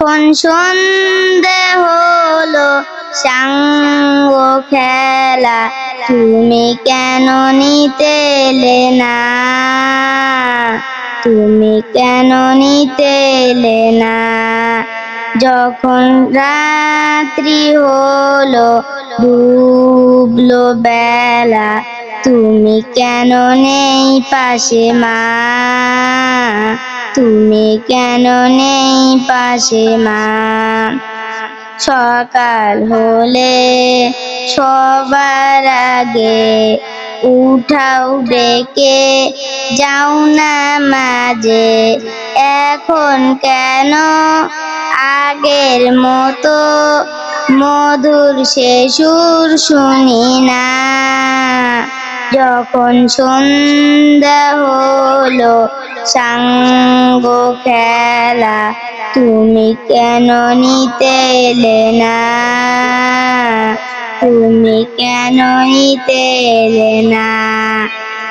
যখন সন্ধে হলো, সাঙ্গ খেলা। তুমি কেন নিতে এলে না? তুমি কেন নিতে এলে না? যখন রাত্রি হলো, ডুবলো বেলা, তুমি কেন নেই পাশে মা? তুমি কেন নেই পাশে মা? সকাল হলে সবার আগে উঠাও, ডেকে যাও না মাঝে। এখন কেন? আগের মতো মধুর সে সুর শুনি না। যখন সন্ধ্যা হলো সাঙ্গ খেলা তুমি কেন নিতে এলে না? তুমি কেন নিতে এলে না?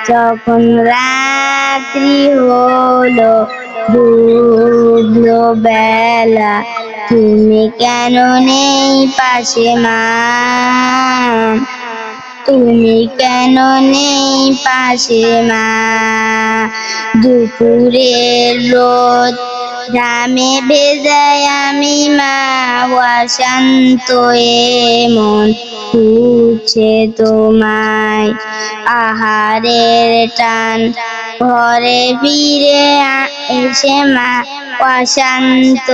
যখন রাত্রি হলো ডুবলো বেলা, তুমি কেন নেই পাশে মা? তুমি কেন নেই পাশে মা? দুপুরের রোদ ঘামে ভেজায় আমি মা। অশান্ত মন খুঁজছে তোমায়। আহারের টান, ঘরে ফিরে এসে মা। অশান্ত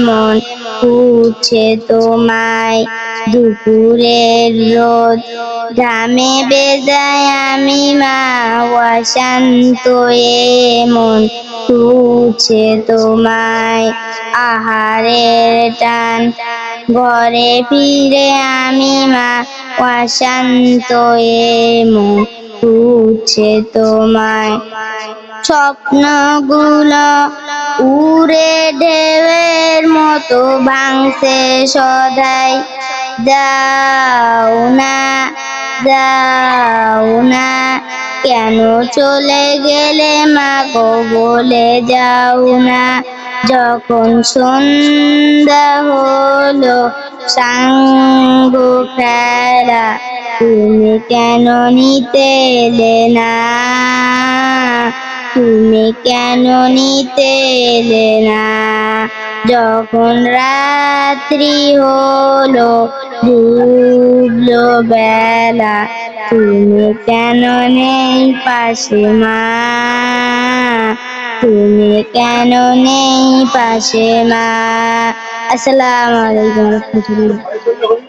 মন খুঁজছে তোমায় দুপুরের রোদ। ঘামে বেজায় আমি মা, অশান্ত মন। খুঁজছে তোমায় আহারের টান। ঘরে ফিরে আমি মা, অশান্ত মন। খুঁজছে তোমায় স্বপ্নগুলো উড়ে ঢেউয়ের মতো ভাঙছে সদাই। যাও না যাও না, কেন চলে গেলে মা গো বলে যাও না। যখন সন্ধ্যা হলো, সাঙ্গ খেলা তুমি কেন নিতে এলে না? তুমি কেন নিতে এলে না? যখন রাত্রি হলো, ডুবলো বেলা, তুমি কেন নেই পাশে মা? তুমি কেন নেই পাশে মা? আসসালামু আলাইকুম